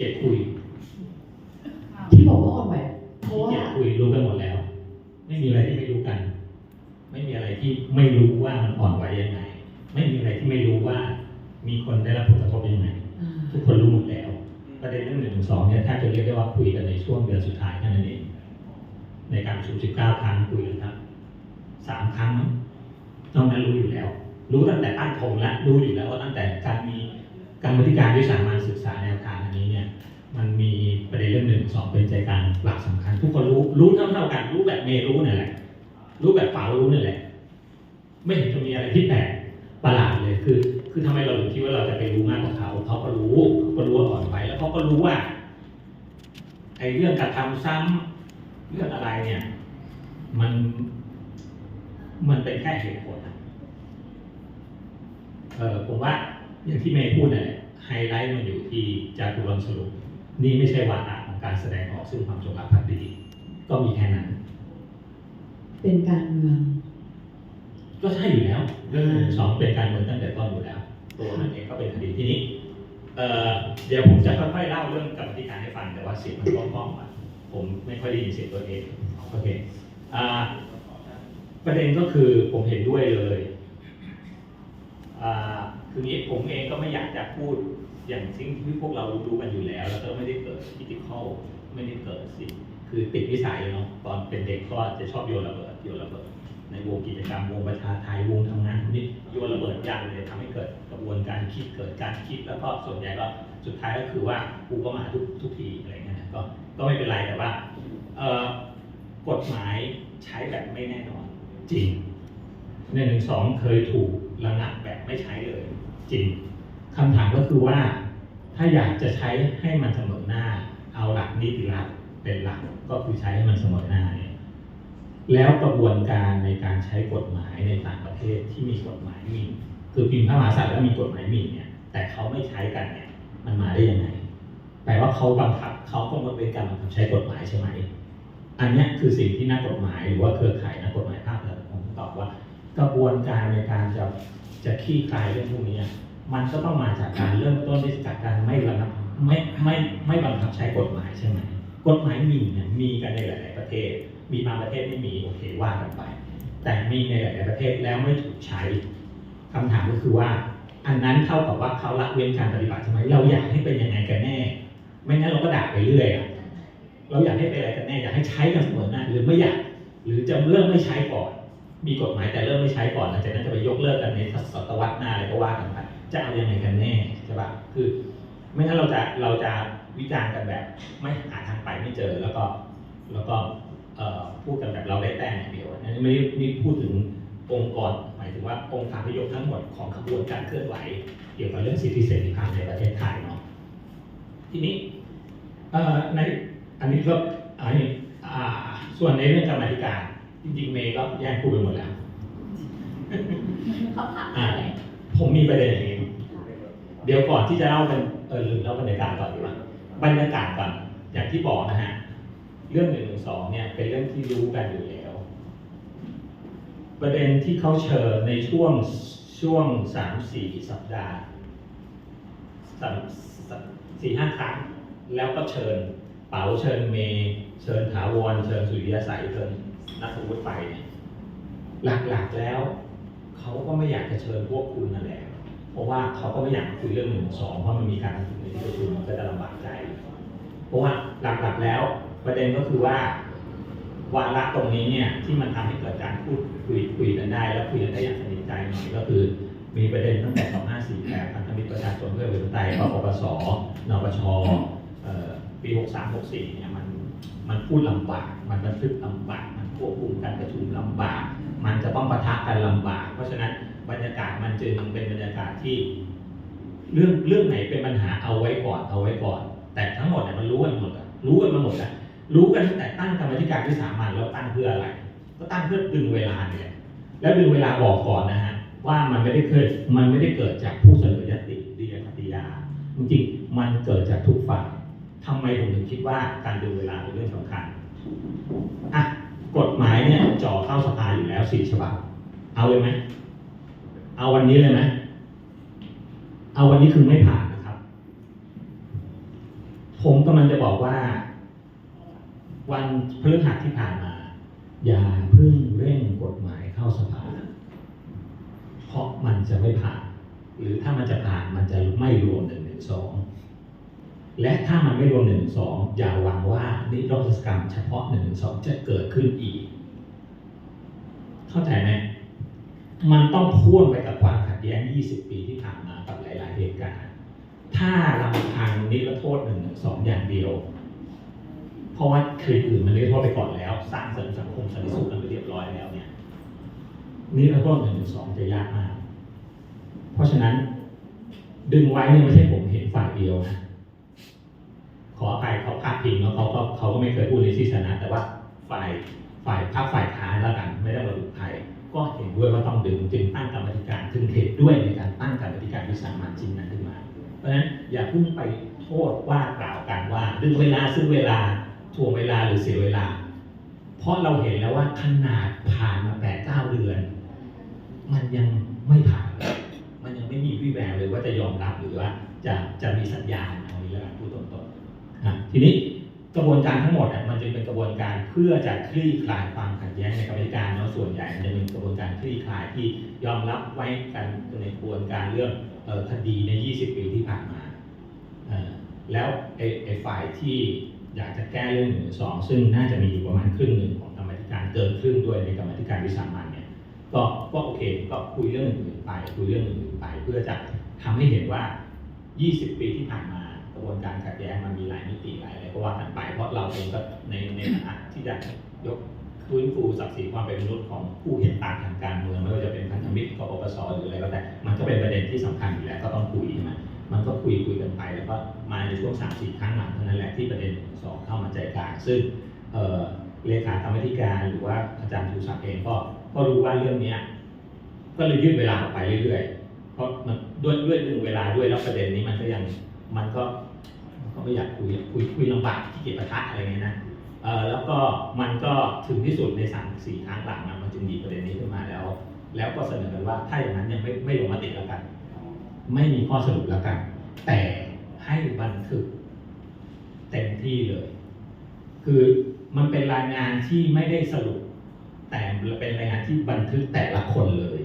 เกียดคุยที่บอกว่าอ่อนไหวเพราะว่าเกียดคุยรู้กันหมดแล้ว ไม่มีอะไรที่ไม่รู้กัน ไม่มีอะไรที่ไม่รู้ว่ามันอ่อนไหวยังไง ไม่มีอะไรที่ไม่รู้ว่า มีคนได้รับผลกระทบยังไงอ่าทุกคนรู้หมดแล้ว ประเด็นเรื่องหนึ่งถึงสองเนี่ยแทบจะเรียกได้ว่าคุยกันในช่วงเดือนสุดท้ายแค่นั้นเองในการประชุมสิบเก้าครั้งคุยกันครับสามครั้งมั้งนอกนั้นรู้อยู่แล้ว รู้ตั้งแต่ตั้งธงและรู้อยู่แล้วว่าตั้งแต่การมีการบริการวิสามันศึกษาแนวทางอันนี้เนี่ย มันมีประเด็นเรื่องหนึ่งสองเป็นใจกลางหลักสำคัญ ทุกคนรู้รู้เท่าเท่ากัน รู้แบบเมย์รู้นั่นแหละ รู้แบบฝารู้นั่นแหละ ไม่เห็นจะมีอะไรที่แปลกประหลาดเลยคือ คือทำไมเราถึงคิดว่าเราจะไปรู้มากกว่าเขาเขาก็รู้เขาก็รู้ว่าอ่อนไหวแล้วเขาก็รู้ว่าไอ้เรื่องการทำซ้ำเรื่องอะไรเนี่ย มันมันเป็นแค่เหตุผลเออผมว่าอย่างที่เมย์พูดนั่นแหละไฮไลท์มันอยู่ที่จารุวรรณสรุป นี่ไม่ใช่วาระของการแสดงออกซึ่งความจงรักภักดีก็มีแค่นั้น เป็นการเมือง ก็ใช่อยู่แล้วเรื่องหนึ่งสองเป็นการเมืองตั้งแต่ต้นอยู่แล้ว ตัวมันเองก็เป็นคดีที่นี้เอ่อเดี๋ยวผมจะค่อยๆเล่าเรื่องกรรมธิการให้ฟังแต่ว่าเสียงมันก้องๆอะผมไม่ค่อยได้ยินเสียงตัวเองโอเคอ่าประเด็นก็คือผมเห็นด้วยเลยอ่าคือนี้ผมเองก็ไม่อยากจะพูด อย่างสิ่งที่พวกเรารู้กันอยู่แล้ว แล้วก็ไม่ได้เกิดพิธีเข้าไม่ได้เกิดสิ่งคือติดวิสัยเนาะตอนเป็นเด็กก็จะชอบโยนระเบิดโยนระเบิด ในวงกิจกรรมวงประชาไทยวงทำงานนี่โยนระเบิดยันเลยทำให้เกิดกระบวนการคิดเกิดการคิดแล้วก็ส่วนใหญ่ก็สุดท้ายก็คือว่ากูก็มาทุกทุกทีอะไรเงี้ยก็ก็ไม่เป็นไรแต่ว่าเออกฎหมายใช้แบบไม่แน่นอนจริงหนึ่งหนึ่งสองเคยถูกระงับแบบไม่ใช้เลย จริง คำถามก็คือว่า ถ้าอยากจะใช้ให้มันเสมอหน้า เอาหลักนิติรัฐเป็นหลักก็คือใช้ให้มันเสมอหน้าเนี่ยแล้วกระบวนการในการใช้กฎหมายในต่างประเทศที่มีกฎหมายหมิ่นคือพิมพ์พระมหากษัตริย์แล้วมีกฎหมายหมิ่นเนี่ยแต่เขาไม่ใช้กันเนี่ยมันมาได้ยังไงแปลว่าเขาบังคับเขาก็มาเป็นการบังคับใช้กฎหมายใช่ไหมอันนี้คือสิ่งที่นักกฎหมายหรือว่าเครือข่ายนักกฎหมายภาคเหนือผมตอบว่า กระบวนการในการจะจะคลี่คลายเรื่องพวกนี้ มันก็ต้องมาจากการเริ่มต้นที่จากการไม่ระงับไม่ไม่ไม่บังคับใช้กฎหมายใช่ไหมกฎหมายมีเนี่ยมีกันในหลาย ๆ ประเทศ มีบางประเทศไม่มีโอเคว่ากันไป แต่มีในหลาย ๆ ประเทศแล้วไม่ถูกใช้คำถามก็คือว่า อันนั้นเท่ากับว่าเขาละเว้นการปฏิบัติใช่ไหมเราอยากให้เป็นยังไงกันแน่ ไม่งั้นเราก็ด่าไปเรื่อยอะเราอยากให้เป็นอะไรกันแน่อยากให้ใช้กันเสมอหน้าหรือไม่อยากหรือจะเริ่มไม่ใช้ก่อน มีกฎหมายแต่เริ่มไม่ใช้ก่อนหลังจากนั้นจะไปยกเลิกกันในศตวรรษหน้าอะไรก็ว่ากันไป จะเอายังไงกันแน่ใช่ปะคือ ไม่งั้นเราจะเราจะวิจารณ์กันแบบ ไม่หาทางไปไม่เจอแล้วก็แล้วก็พูดกันแบบเราได้แต่อย่างเดียวอันนี้ไม่ได้นี่พูดถึงองค์กรหมายถึงว่าองค์การพิยกทั้งหมดของขบวนการเคลื่อนไหวเกี่ยวกับเรื่องสิทธิเสรีภาพในประเทศไทยเนาะทีนี้ในอันนี้ก็อันนี้อ่าส่วนในเรื่องกรรมธิการจริงๆเมย์ก็แยกพูดไปหมดแล้วเขาถามอะไร ผมมีประเด็นอย่างนี้ เดี๋ยวก่อนที่จะเล่าเป็นเออหรือเล่าบรรยากาศก่อนดีกว่าบรรยากาศก่อนอย่างที่บอกนะฮะเรื่องหนึ่งหนึ่งสองเนี่ยเป็นเรื่องที่รู้กันอยู่แล้ว ประเด็นที่เขาเชิญในช่วงช่วงสามสี่สัปดาห์สามสี่ห้าครั้ง แล้วก็เชิญเป๋าเชิญเมย์เชิญถาวรเชิญสุริยสัยเชิญนัทวุฒิไปเนี่ยหลักๆแล้ว เขาก็ไม่อยากจะเชิญพวกคุณนั่นแหละเพราะว่าเขาก็ไม่อยากคุยเรื่องหนึ่งสองเพราะมันมีการประชุมในที่ประชุมมันก็จะลำบากใจ เพราะว่าหลักๆแล้วประเด็นก็คือว่าวาระตรงนี้เนี่ยที่มันทำให้เกิดการพูดคุยคุยกันได้ แล้วคุยกันได้อย่างสนิทใจหน่อยก็คือมีประเด็นตั้งแต่ 2548พันธมิตรประชาชนเพื่อประชาธิปไตยปปสนปชปี 63 64เนี่ยมันมันพูดลำบาก มันบันทึกลำบาก ควบคุมการประชุมลำบาก มันจะต้องปะทะกันลำบาก เพราะฉะนั้นบรรยากาศมันจึงเป็นบรรยากาศที่ เรื่องเรื่องไหนเป็นปัญหาเอาไว้ก่อนเอาไว้ก่อน แต่ทั้งหมดเนี่ยมันรู้กันหมดอะรู้กันมาหมดแล้วรู้กันตั้งแต่ตั้งกรรมธิการวิสามันแล้วตั้งเพื่ออะไร ก็ตั้งเพื่อดึงเวลาเนี่ยแล้วดึงเวลาบอกก่อนนะฮะว่ามันไม่ได้เกิดมันไม่ได้เกิดจากผู้เสนอยติดียคติยาจริงๆมันเกิดจากทุกฝ่ายทำไมผมถึงคิดว่าการดึงเวลาเป็นเรื่องสำคัญอะ กฎหมายเนี่ยจ่อเข้าสภาอยู่แล้วสี่ฉบับ เอาเลยไหม เอาวันนี้เลยไหม เอาวันนี้คือไม่ผ่านนะครับ ผมกำลังจะบอกว่า วันพฤหัสที่ผ่านมา อย่าเพิ่งเร่งกฎหมายเข้าสภา เพราะมันจะไม่ผ่าน หรือถ้ามันจะผ่านมันจะไม่รวมหนึ่งหนึ่งสอง และถ้ามันไม่รวมหนึ่งสองอย่าหวังว่านิรโทษกรรมเฉพาะหนึ่งหนึ่งสองจะเกิดขึ้นอีก เข้าใจไหมมันต้องพ่วงไปกับความขัดแย้ง 20 ปีที่ผ่านมากับหลาย ๆ เหตุการณ์ ถ้าลำพังนิรโทษหนึ่งสองอย่างเดียว เพราะว่าคดีอื่นมันนิรโทษไปก่อนแล้ว สร้างเสริมสังคมสันติสุขกันไปเรียบร้อยแล้วเนี่ยนิรโทษหนึ่งสองจะยากมาก เพราะฉะนั้น ดึงไว้เนี่ยไม่ใช่ผมเห็นฝ่ายเดียวนะ ขออภัยเขาพาดพิงแล้วเขาก็เขาก็ไม่เคยพูดในที่สาธารณะแต่ว่าฝ่ายฝ่ายพรรคฝ่ายค้านแล้วกัน ไม่ได้ระบุใครก็เห็นด้วยว่าต้องดึงจึงตั้งกรรมธิการถึงเหตุด้วยในการตั้งกรรมธิการวิสามันชิ้นนั้นขึ้นมา เพราะฉะนั้นอย่าเพิ่งไปโทษว่ากล่าวกันว่าดึงเวลาซื้อเวลาถ่วงเวลาหรือเสียเวลา เพราะเราเห็นแล้วว่าขนาดผ่านมาแปดเก้าเดือน มันยังไม่ผ่าน มันยังไม่มีวี่แววเลยว่าจะยอมรับหรือว่าจะจะมีสัญญาณ ทีนี้กระบวนการทั้งหมดมันจึงเป็นกระบวนการเพื่อจะคลี่คลายความขัดแย้งในกรรมธิการเนาะส่วนใหญ่จะเป็นกระบวนการคลี่คลายที่ยอมรับไว้กันในกระบวนการเรื่องคดีใน 20 ปีที่ผ่านมาแล้วไอ้ฝ่ายที่อยากจะแก้เรื่องหนึ่งสองซึ่งน่าจะมีอยู่ประมาณครึ่งหนึ่งของกรรมธิการเกินครึ่งด้วยในกรรมธิการวิสามันเนี่ยก็ก็โอเคก็คุยเรื่องอื่นไปคุยเรื่องอื่นไป เพื่อจะทำให้เห็นว่า 20 ปีที่ผ่านมา ระบวนการขัดแย้งมันมีหลายมิติหลายอะไรก็ว่ากันไปเพราะเราเองก็ในในฐานะที่จะยกฟื้นฟูศักดิ์ศรีความเป็นมนุษย์ของผู้เห็นต่างทางการเมืองไม่ว่าจะเป็นพันธมิตรกปปสหรืออะไรก็แต่มันก็เป็นประเด็นที่สำคัญอยู่แล้วก็ต้องคุยใช่ไหมมันก็คุยคุยกันไปแล้วก็มาในช่วงสามสี่ครั้งหลังเท่านั้นแหละที่ประเด็นสองเข้ามาใจกลางซึ่งเลขากรรมธิการหรือว่าอาจารย์ชูศักดิ์เองก็ก็รู้ว่าเรื่องเนี้ยก็เลยยืดเวลาออกไปเรื่อยๆ เพราะมันด้วยด้วยดึงเวลาด้วยแล้วประเด็นนี้มันก็ยังมันก็ มันก็ไม่อยากคุยคุยคุยลำบากที่เกียจประทะอะไรเงี้ยนะเออแล้วก็มันก็ถึงที่สุดในสามสี่ครั้งหลังอะมันจึงหยิบประเด็นนี้ขึ้นมาแล้ว แล้วก็เสนอกันว่าถ้าอย่างนั้นยังไม่ไม่ลงมติแล้วกัน ไม่มีข้อสรุปแล้วกัน แต่ให้บันทึกเต็มที่เลย คือมันเป็นรายงานที่ไม่ได้สรุป แต่เป็นรายงานที่บันทึกแต่ละคนเลย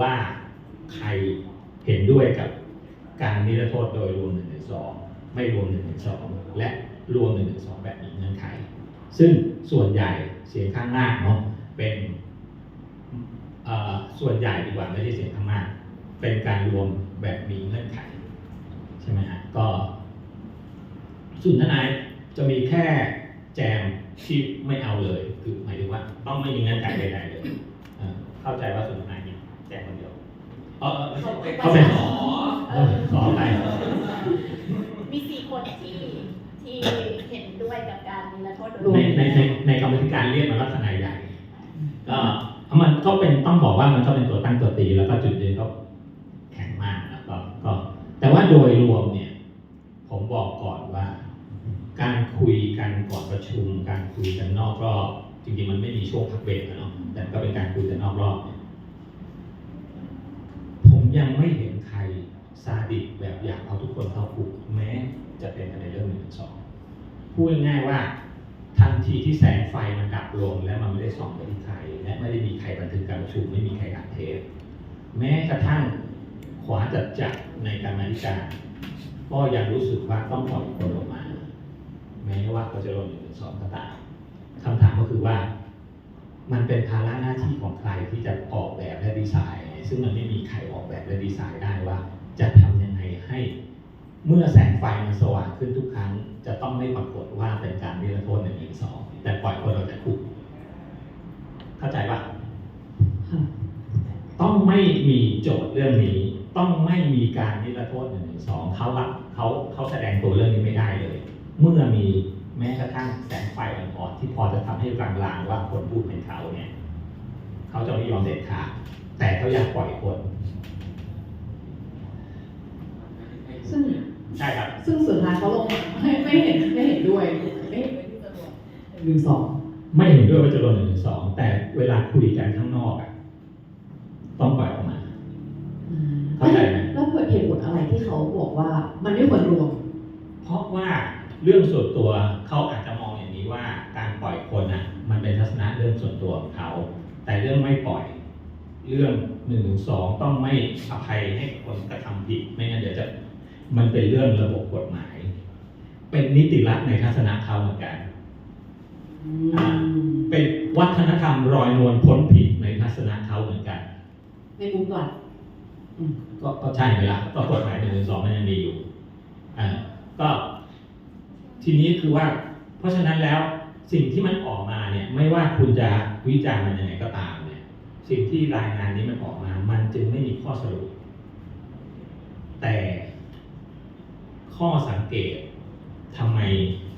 ว่าใครเห็นด้วยกับการนิรโทษโดยรวม1นึ ไม่รวม1นึและ รวม1นึแบบมีเงื่อนไข ซึ่งส่วนใหญ่เสียงข้างมากเนาะเป็นเอ่อส่วนใหญ่ดีกว่าไม่ใช่เสียงข้างมาก เป็นการรวมแบบมีเงื่อนไขใช่ไหมฮะก็ส่วนทนายจะมีแค่แจมที่ไม่เอาเลย คือหมายถึงว่า ต้องไม่มีเงื่อนไขใดๆเลยเอ่อเข้าใจว่าส่วนทนายมีแจมคนเดียวเออเออไม่ใช่เขาเป็นขอเออขอไป มีสี่คนที่ที่เห็นด้วยกับการนิรโทษโดย ในในในในกรรมธิการเรียกมันว่าทนายใหญ่ก็มันก็เป็นต้องบอกว่ามันก็เป็นตัวตั้งตัวตีแล้วก็จุดยืนก็แข็งมากแล้วก็ก็แต่ว่าโดยรวมเนี่ย ผมบอกก่อนว่า การคุยกันก่อนประชุม การคุยกันนอกรอบจริงๆมันไม่มีช่วงพักเบรกอะเนาะแต่ก็เป็นการคุยกันนอกรอบเนี่ยผมยังไม่เห็นใครซาดิสแบบอยากเอาทุกคนเข้าคุกแม้จะเป็นในเรื่องหนึ่งสองพูดง่ายว่า ทันทีที่แสงไฟมันดับลงแล้วมันไม่ได้ส่องไปที่ใครและไม่ได้มีใครบันทึกการประชุมไม่มีใครอัดเทปแม้กระทั่งขวาจัดจัดในการมาธิการก็ยังรู้สึกว่าต้องปล่อยคนออกมา แม้ว่าเขาจะลงหนึ่งสองก็ตามคำถามก็คือว่า มันเป็นภาระหน้าที่ของใครที่จะออกแบบและดีไซน์ ซึ่งมันไม่มีใครออกแบบและดีไซน์ได้ว่า จะทำยังไงให้ เมื่อแสงไฟมันสว่างขึ้นทุกครั้ง จะต้องไม่ปรากฏว่าเป็นการนิรโทษหนึ่งหรือสองแต่ปล่อยคนออกจากคุกเข้าใจปะต้องไม่มีโจทย์เรื่องนี้ ต้องไม่มีการนิรโทษหนึ่งหรือสองเขารับเขาเขาแสดงตัวเรื่องนี้ไม่ได้เลย เมื่อมีแม้กระทั่งแสงไฟอ่อนๆที่พอจะทำให้ลางๆว่าคนพูดเป็นเขาเนี่ยเขาจะไม่ยอมเด็ดขาดแต่เขาอยากปล่อยคน ซึ่งใช่ครับ ซึ่งสุดท้ายเขาลงไม่ไม่เห็นไม่เห็นด้วยไม่หนึ่งสองไม่เห็นด้วยว่าจะลงหนึ่งหรือสองแต่เวลาคุยกันข้างนอกอะต้องปล่อยออกมาเข้าใจไหมแล้วเกิดเหตุผลอะไรที่เขาบอกว่ามันไม่ควรรวม เพราะว่าเรื่องส่วนตัวเขาอาจจะมองอย่างนี้ว่าการปล่อยคนอะ มันเป็นทัศนะเรื่องส่วนตัวของเขาแต่เรื่องไม่ปล่อย เรื่องหนึ่งสองต้องไม่อภัยให้คนกระทำผิด ไม่งั้นเดี๋ยวจะ มันเป็นเรื่องระบบกฎหมาย เป็นนิติรัฐในทัศนะเขาเหมือนกันอืมเป็นวัฒนธรรมรอยนวลพ้นผิดในทัศนะเขาเหมือนกัน ในมุมก่อนอืมก็ก็ใช่ไหมล่ะก็กฎหมายหนึ่งหนึ่งสองมันยังมีอยู่อ่าก็ทีนี้คือว่า เพราะฉะนั้นแล้วสิ่งที่มันออกมาเนี่ย ไม่ว่าคุณจะวิจารณ์มันยังไงก็ตามเนี่ย สิ่งที่รายงานนี้มันออกมา มันจึงไม่มีข้อสรุป แต่ ข้อสังเกตทำไม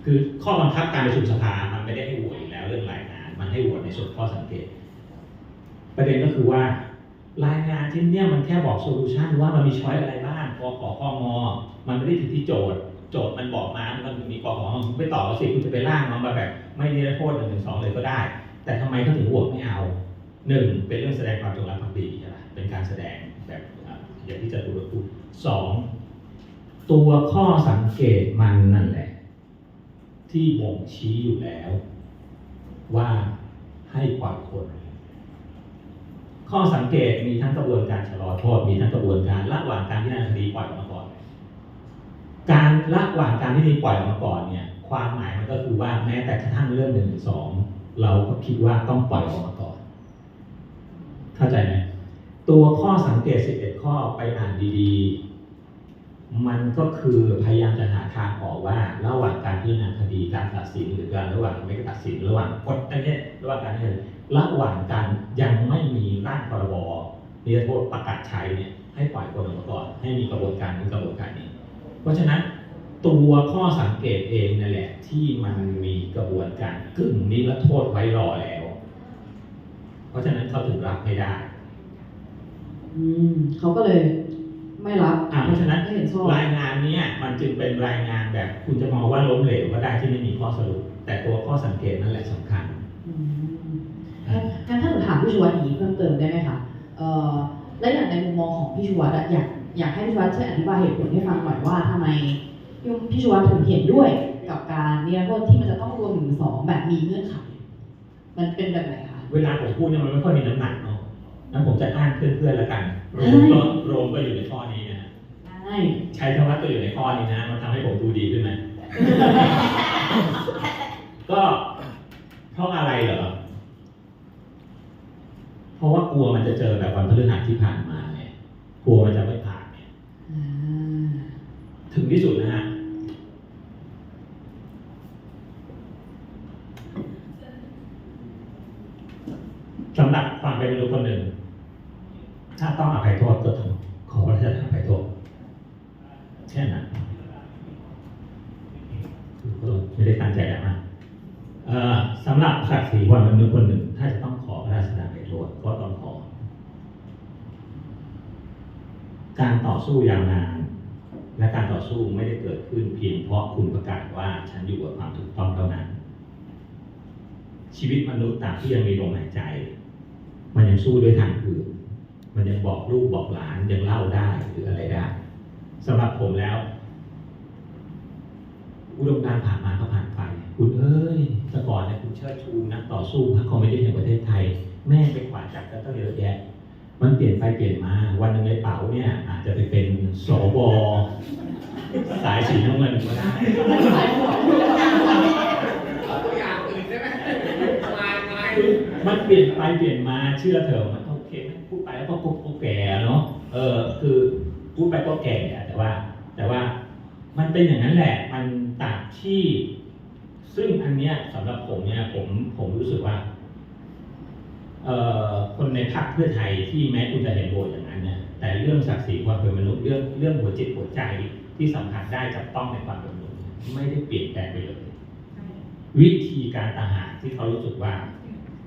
คือข้อบังคับการประชุมสภามันไม่ได้ให้โหวตอยู่แล้วเรื่องรายงาน มันให้โหวตในส่วนข้อสังเกต ประเด็นก็คือว่ารายงานที่เนี่ยมันแค่บอกโซลูชันว่ามันมีช้อยอะไรบ้างกขอข้องอมันไม่ได้ถึงที่โจทย์ โจทย์มันบอกมามันมีกขอคุณไปต่อสิคุณจะไปร่างมันมาแบบ ไม่นิรโทษหนึ่งหนึ่งสองเลยก็ได้ แต่ทำไมเขาถึงโหวตไม่เอาหนึ่งเป็นเรื่องแสดงความจงรักภักดีใช่ไหมเป็นการแสดงแบบอย่างที่จะตูรพูดสอง ตัวข้อสังเกตมันนั่นแหละ ที่บ่งชี้อยู่แล้ว ว่าให้ปล่อยคนข้อสังเกตมีทั้งกระบวนการชะลอโทษมีทั้งกระบวนการระหว่างการพิจารณาคดีปล่อยออกมาก่อน การระหว่างการที่มีปล่อยออกมาก่อนเนี่ย ความหมายมันก็คือว่าแม้แต่กระทั่งเรื่องหนึ่งหรือสองเราก็คิดว่าต้องปล่อยออกมาก่อน เข้าใจไหมตัวข้อสังเกต 11 ข้อไปอ่านดีๆ มันก็คือพยายามจะหาทางออกว่าระหว่างการพิจารณาคดีการตัดสินหรือการระหว่างไม่ตัดสินระหว่างกฎอันเนี้ยระหว่างการที่ระหว่างการยังไม่มีร่างพรบนิรโทษประกาศใช้เนี่ยให้ปล่อยคนออกมาก่อนให้มีกระบวนการนี้กระบวนการนี้ เพราะฉะนั้นตัวข้อสังเกตเองนั่นแหละที่มันมีกระบวนการกึ่งนิรโทษไว้รอแล้ว เพราะฉะนั้นเขาถึงรับไม่ได้ อืมเขาก็เลย ไม่รับอ่าเพราะฉะนั้นไม่เห็นชอบรายงานเนี้ยมันจึงเป็นรายงานแบบคุณจะมองว่าล้มเหลวก็ได้ที่ไม่มีข้อสรุป แต่ตัวข้อสังเกตนั่นแหละสำคัญอืมงั้นงั้นถ้าหนูถามพี่ชวัตอย่างนี้เพิ่มเติมได้ไหมคะเอ่อและอย่างในมุมมองของพี่ชวัตอะอยากอยากให้พี่ชวัตช่วยอธิบายเหตุผลให้ฟังหน่อยว่าทำไมพี่ชวัตถึงเห็นด้วยกับการนิรโทษที่มันจะต้องรวมหนึ่งสองแบบมีเงื่อนไขมันเป็นแบบไหนคะเวลาผมพูดเนี่ยมันไม่ค่อยมีน้ำหนักเนาะ นั้นผมจะอ้างเพื่อนๆแล้วกันโรมก็โรมก็อยู่ในข้อนี้นะได้ใช้คำว่าตัวอยู่ในข้อนี้นะมันทำให้ผมดูดีขึ้นไหมก็เพราะอะไรเหรอ เพราะว่ากลัวมันจะเจอแบบวันพฤหัสที่ผ่านมาไงกลัวมันจะไม่ผ่านไงอ่าถึงที่สุดนะฮะสำหรับความเป็นมนุษย์คนหนึ่ง ถ้าต้องอภัยโทษก็ต้องขอพระราชทานอภัยโทษแค่นั้นไม่ได้ตั้งใจอะไรมากสำหรับศักดิ์ศรีความเป็นมนุษย์คนหนึ่ง ถ้าจะต้องขอพระราชทานอภัยโทษก็ต้องขอ การต่อสู้ยาวนานและการต่อสู้ไม่ได้เกิดขึ้นเพียงเพราะคุณประกาศว่าฉันอยู่กับความถูกต้องเท่านั้น ชีวิตมนุษย์ตามที่ยังมีลมหายใจ มันยังสู้ด้วยทางอื่น มันยังบอกลูกบอกหลานยังเล่าได้หรืออะไรได้สำหรับผมแล้ว อุดมการณ์ผ่านมาก็ผ่านไป คุณเอ้ยแต่ก่อนเนี่ยคุณเชิดชูนักต่อสู้พรรคคอมมิวนิสต์แห่งประเทศไทย แม่งไปขวาจับกันตั้งเยอะแยะมันเปลี่ยนไปเปลี่ยนมา วันหนึงไอ้เป๋าเนี่ย อาจจะไปเป็นสวสายสีน้ำเงินก็ได้ตัวอย่างอื่นได้ไหมมามาคือมันเปลี่ยนไปเปลี่ยนมาเชื่อเถอะ มันโอเคมันพูดไปแล้วก็ก็แก่เนาะเออคือพูดไปก็แก่อะแต่ว่า แต่ว่ามันเป็นอย่างนั้นแหละ มันต่างที่ ซึ่งอันเนี้ยสำหรับผมเนี่ย ผมผมรู้สึกว่าเอ่อคนในพรรคเพื่อไทยที่แม้คุณจะเห็นโหวตอย่างนั้นเนี่ยแต่เรื่องศักดิ์ศรีความเป็นมนุษย์เรื่องเรื่องหัวจิตหัวใจที่สัมผัสได้จับต้องในความเป็นมนุษย์ไม่ได้เปลี่ยนแปลงไปเลยวิธีการต่างหากที่เขารู้สึกว่า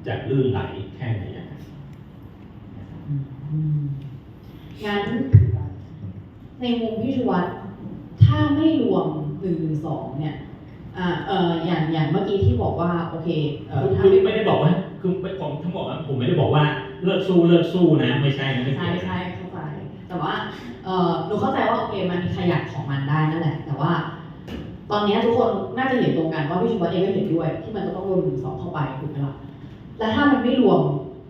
จะลื่นไหลแค่ไหนอะอืม งั้นในมุมพี่ชวัตถ้าไม่รวมหนึ่งหนึ่งสองเนี่ยอ่าเอ่ออย่างอย่างเมื่อกี้ที่บอกว่าโอเคเอ่อถ้าคือไม่ไม่ได้บอกว่าคือผมทั้งหมดอะผมไม่ได้บอกว่าเลิกสู้เลิกสู้นะ ไม่ใช่นะไม่ใช่เกี่ยวใช่เข้าใจแต่ว่าเออหนูเข้าใจว่าโอเคมันมีขยักของมันได้นั่นแหละ แต่ว่า ตอนนี้ทุกคนน่าจะเห็นตรงกันว่าพี่ชูวัฒน์เองก็เห็นด้วย ที่มันจะต้องรวมหนึ่งสองเข้าไปถูกไหมล่ะและถ้ามันไม่รวม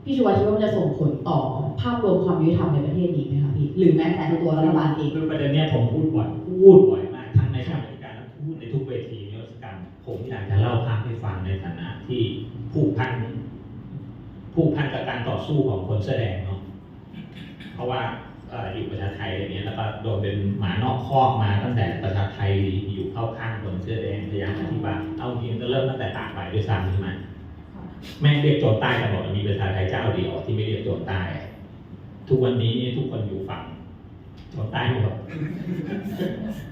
พี่ชูวัฒน์คิดว่ามันจะส่งผลต่อภาพรวมความยุติธรรมในประเทศนี้ไหมคะพี่หรือแม้แต่ตัวรัฐบาลเองคือประเด็นเนี้ยผมพูดบ่อยพูดบ่อยมากทั้งในชั้นการและพูดในทุกเวทีนิทรรศการผมอยากจะเล่าภาพให้ฟังในฐานะที่ผู้พันผู้พันกับการต่อสู้ของคนแสอแดงเนาะเพราะว่าอยู่ประชาไทยอะไรเนี้ยแล้วก็โดนเป็นหมานอกคอกมาตั้งแต่ประชาไทยอยู่เข้าข้างคนเสื้อแดงพยายามอธิบายเอาจริงก็เริ่มตั้งแต่ตากใบด้วยซ้ำใช่ไหม แม่เรียกโจรใต้กันมดมีประชาไทยเจ้าเดียวที่ไม่เรียกโจรใต้ ทุกวันนี้ทุกคนอยู่ฝั่งโจรใต้หมด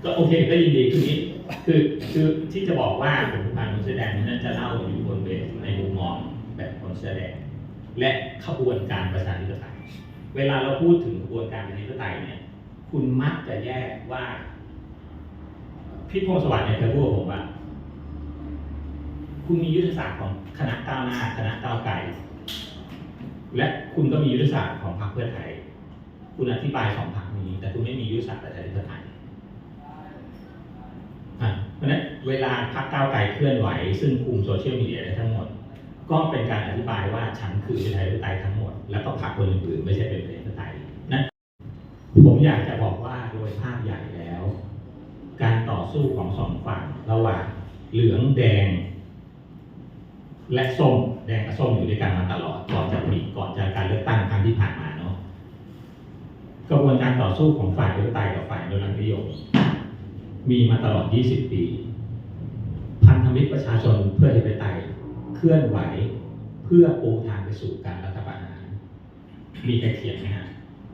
ก็โอเคก็ยินดีคือนี้คือคือที่จะบอกว่าผมผ่านคนเสื้อแดงนั้นจะเล่าอยู่บนเบสในมุมมองแบบคนเสื้อแดง และขบวนการประชาธิปไตยเวลาเราพูดถึงขบวนการประชาธิปไตยเนี่ย คุณมักจะแยกว่าพี่พงศ์สวัสดิ์เนี่ยเคยพูดกับผมว่า คุณมียุทธศาสตร์ของคณะก้าวหน้าคณะก้าวไกล และคุณก็มียุทธศาสตร์ของพรรคเพื่อไทย คุณอธิบายสองพรรคนี้ แต่คุณไม่มียุทธศาสตร์ประชาธิปไตยอะเพราะนั้นเวลาพรรคก้าวไกลเคลื่อนไหว ซึ่งคุมโซเชียลมีเดียได้ทั้งหมด ก็เป็นการอธิบายว่าฉันคือประชาธิปไตยทั้งหมด แล้วก็พรรคคนอื่นๆไม่ใช่เป็นประชาธิปไตยนั่นผมอยากจะบอกว่าโดยภาพใหญ่แล้ว การต่อสู้ของสองฝั่งระหว่างเหลืองแดง และส้มแดงกับส้มอยู่ด้วยกันมาตลอดก่อนจะมีก่อนจะการเลือกตั้งครั้งที่ผ่านมาเนาะกระบวนการต่อสู้ของฝ่ายประชาธิปไตยกับฝ่ายอนุรักษ์นิยมมีมาตลอด 20 ปี พันธมิตรประชาชนเพื่อธิปไตยเคลื่อนไหวเพื่อปูทางไปสู่การรัฐประหาร มีใครเขียนไหมฮะ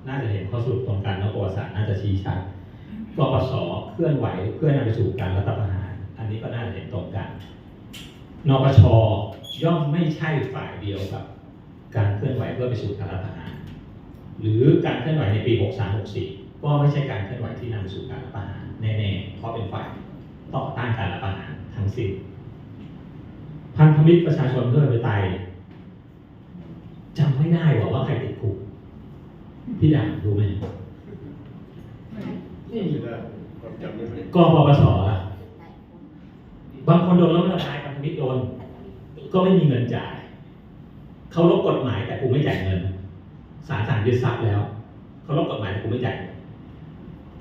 น่าจะเห็นข้อสรุปตรงกันแล้วประวัติศาสตร์น่าจะชี้ชัดกปสเคลื่อนไหวเพื่อนำไปสู่การรัฐประหาร อันนี้ก็น่าจะเห็นตรงกันนปช ย่อมไม่ใช่ฝ่ายเดียวกับ การเคลื่อนไหวเพื่อไปสู่การรัฐประหารหรือการเคลื่อนไหวในปี 63-64 ก็ไม่ใช่การเคลื่อนไหวที่นำไปสู่การรัฐประหารแน่ๆเพราะเป็นฝ่ายต่อต้านการรัฐประหารทั้งสิ้นพันธมิตรประชาชนเพื่อประชาธิปไตยจำไม่ได้หรอกว่าใครติดคุกพี่ด่างรู้ไหมไม่มีไม่ได้ความจำไม่ได้กปปสล่ะบางคนโดนล้มละลายพันธมิตรโดน ก็ไม่มีเงินจ่าย เขาลบกฎหมายแต่กูไม่จ่ายเงินศาลสั่งยึดทรัพย์แล้วเขาลบกฎหมายแต่กูไม่จ่าย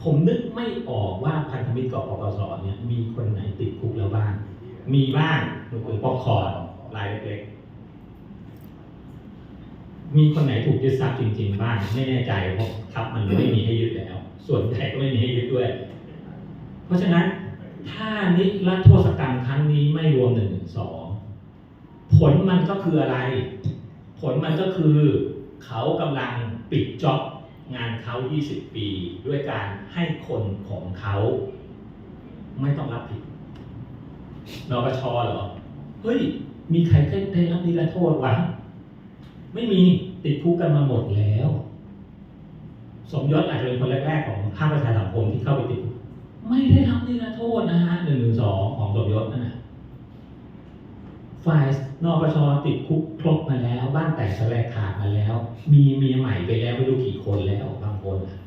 ผมนึกไม่ออกว่าพันธมิตรกปปสเนี่ยมีคนไหนติดคุกแล้วบ้าง มีบ้างหนูเป็นปอกคอร์ดรายเล็กๆมีคนไหนถูกยึดทรัพย์จริง ๆ บ้างไม่แน่ใจเพราะทรัพย์มันไม่มีให้ยึดแล้ว ส่วนใหญ่ก็ไม่มีให้ยึดด้วย เพราะฉะนั้นถ้านิรโทษกรรมครั้งนี้ไม่รวมหนึ่งสอง ผลมันก็คืออะไร ผลมันก็คือเขากำลังปิดจ็อบงานเขา 20 ปี ด้วยการให้คนของเขา ไม่ต้องรับผิดนปชเหรอ เฮ้ย มีใครเคยได้รับนิรโทษวะ ไม่มีติดคุกกันมาหมดแล้ว สมยศอาจจะเป็นคนแรกๆของภาคประชาสังคมที่เข้าไปติด ไม่ได้รับนิรโทษนะฮะหนึ่งหนึ่งสองของสมยศนั่นนะฝ่าย นปชติดคุกครบมาแล้ว บ้านแตกสลายขาดมาแล้ว มีเมียใหม่ไปแล้วไม่รู้กี่คนแล้วบางคนน่ะ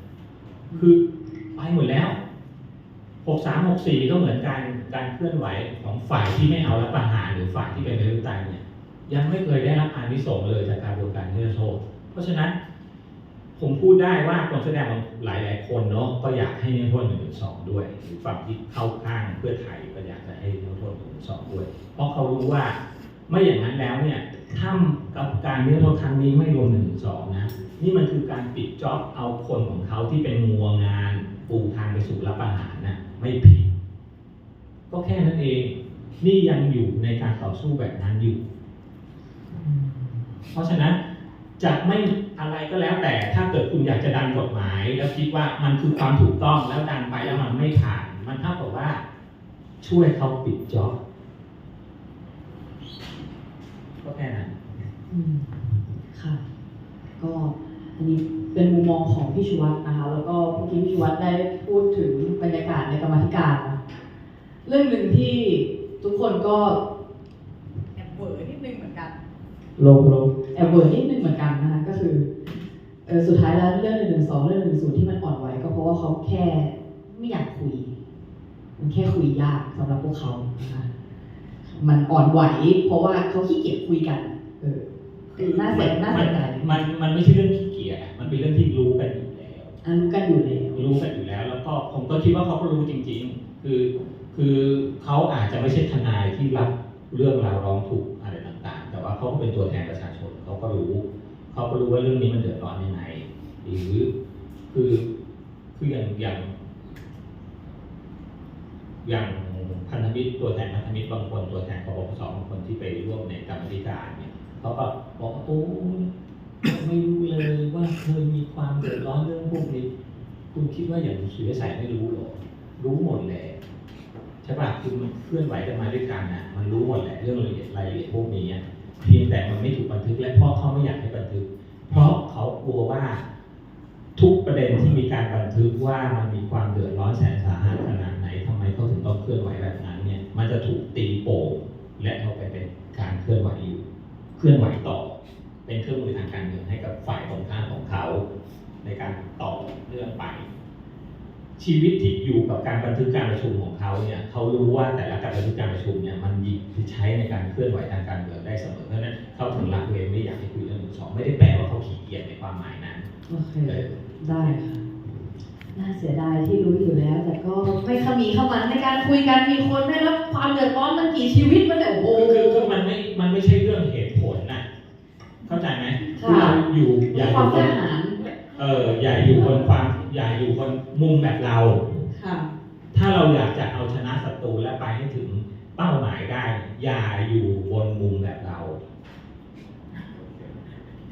คือไปหมดแล้วหกสามหกสี่ก็เหมือนกันการเคลื่อนไหวของฝ่ายที่ไม่เอารัฐประหารหรือฝ่ายที่เป็นประชาธิปไตยเนี่ยยังไม่เคยได้รับอานิสงส์เลยจากการบริการนิรโทษเพราะฉะนั้นผมพูดได้ว่าคนแสดงหลายหลายๆคนเนาะก็อยากให้นิรโทษหนึ่งสองด้วยหรือฝั่งที่เข้าข้างเพื่อไทยก็อยากจะให้นิรโทษหนึ่งสองด้วย เพราะเขารู้ว่า ไม่อย่างนั้นแล้วเนี่ยถ้ากับการนิรโทษครั้งนี้ไม่รวมหนึ่งสองนะนี่มันคือการปิดจ็อบเอาคนของเขาที่เป็นงัวงานปูทางไปสู่รับประหารนะไม่ผิด ก็แค่นั้นเอง นี่ยังอยู่ในการต่อสู้แบบนั้นอยู่ เพราะฉะนั้นจะไม่อะไรก็แล้วแต่ถ้าเกิดคุณอยากจะดันกฎหมาย แล้วคิดว่ามันคือความถูกต้องแล้วดันไปแล้วมันไม่ผ่าน มันเท่ากับว่าช่วยเขาปิดจ็อบ ก็แค่นั้นอืมค่ะ ก็อันนี้เป็นมุมมองของพี่ชูวัฒน์นะคะ แล้วก็เมื่อกี้พี่ชูวัฒน์ได้พูดถึงบรรยากาศในกรรมาธิการนะเรื่องหนึ่งที่ทุกคนก็แอบเวอร์นิดนึงเหมือนกันลงลงแอบเวิร์ดนิดนึงเหมือนกันนะคะก็คือเออสุดท้ายแล้วเรื่องหนึ่งหนึ่งสองเรื่องหนึ่งศูนย์ที่มันอ่อนไหวก็เพราะว่าเขาแค่ไม่อยากคุย มันแค่คุยยากสำหรับพวกเขานะคะ มันอ่อนไหว เพราะว่าเขาขี้เกียจคุยกัน เออคือน่าเสียน่าเสียใจมันมันไม่ใช่เรื่องขี้เกียจอะมันเป็นเรื่องที่รู้กันอยู่แล้วอะรู้กันอยู่แล้วรู้กันอยู่แล้ว แล้วก็ผมก็คิดว่าเขาก็รู้จริง ๆ คือ คือเขาอาจจะไม่ใช่ทนายที่รับเรื่องราวร้องทุกข์อะไรต่างๆ แต่ว่าเขาก็เป็นตัวแทนประชาชนเขาก็รู้เขาก็รู้ว่าเรื่องนี้มันเดือดร้อนยังไงหรือคือคืออย่างอย่างอย่าง พันธมิตรตัวแทนพันธมิตรบางคนตัวแทนกบพศบางคนที่ไปร่วมในกรรมธิการเนี่ยเขาก็บอกว่าโอ้ยไม่รู้เลยว่าเคยมีความเดือดร้อนเรื่องพวกนี้ คุณคิดว่าอย่างสุริยสัยไม่รู้หรอรู้หมดแหละใช่ป่ะคือมันเคลื่อนไหวกันมาด้วยกันน่ะ มันรู้หมดแหละเรื่องรายละเอียดรายละเอียดพวกนี้เพียงแต่มันไม่ถูกบันทึกและพราะเขาไม่อยากให้บันทึก เพราะเขากลัวว่าทุกประเด็นที่มีการบันทึกว่ามันมีความเดือดร้อนแสนสาหัส จะถูกตีโป่งและเอาไปเป็นการเคลื่อนไหวอยู่เคลื่อนไหวต่อ เป็นเครื่องมือทางการเมืองให้กับฝ่ายตรงข้ามของเขา ในการต่อเรื่องไป ชีวิตที่อยู่กับการบันทึกการประชุมของเขาเนี่ยเขารู้ว่าแต่ละการบันทึกการประชุมเนี่ยมันหยิบไปใช้ในการเคลื่อนไหวทางการเมืองได้เสมอเพราะฉะนั้นเขาถึงรักเวรไม่อยากให้คุยเรื่องหนึ่งสองไม่ได้แปลว่าเขาขี้เกียจในความหมายนั้นโอเคได้ค่ะ น่าเสียดายที่รู้อยู่แล้ว แต่ก็ไม่ขมีเข้ามาในการคุยกันมีคนได้รับความเดือดร้อนมันกี่ชีวิตมันเนี่ยโอ้คือโหคือคือมันไม่มันไม่ใช่เรื่องเหตุผลน่ะเข้าใจไหมค่ะคือเราอยู่อย่าอความยู่กบล้านหาญเอออย่าอยู่บนความอย่าอยู่บนมุมแบบเราค่ะถ้าเราอยากจะเอาชนะศัตรูและไปให้ถึงเป้าหมายได้ อย่าอยู่บนมุมแบบเรา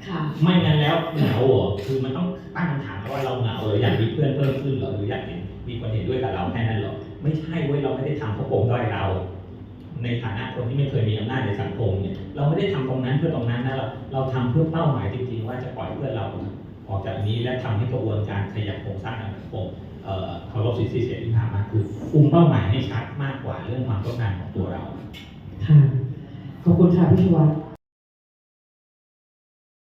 ค่ะไม่งั้นแล้วเหงาเหรอคือมันต้อง ตั้งคำถามว่าเราเหงาหรืออยากมีเพื่อนเพิ่มขึ้นหรอหรืออยากเห็นมีคนเห็นด้วยกับเราแค่นั้นหรอไม่ใช่เว้ยเราไม่ได้ทำเพราะปมด้อยเรา ในฐานะคนที่ไม่เคยมีอำนาจในสังคมเนี่ยเราไม่ได้ทำตรงนั้นเพื่อตรงนั้นนะเราเราทำเพื่อเป้าหมายจริงๆว่าจะปล่อยเพื่อนเราออกจากนี้และทำให้กระบวนการขยับโครงสร้างทางสังคมเอ่อเคารพสิทธิเสรีภาพมากคือคุมเป้าหมายให้ชัดมากกว่าเรื่องความต้องการของตัวเราค่ะขอบคุณค่ะพี่ชวัฒน์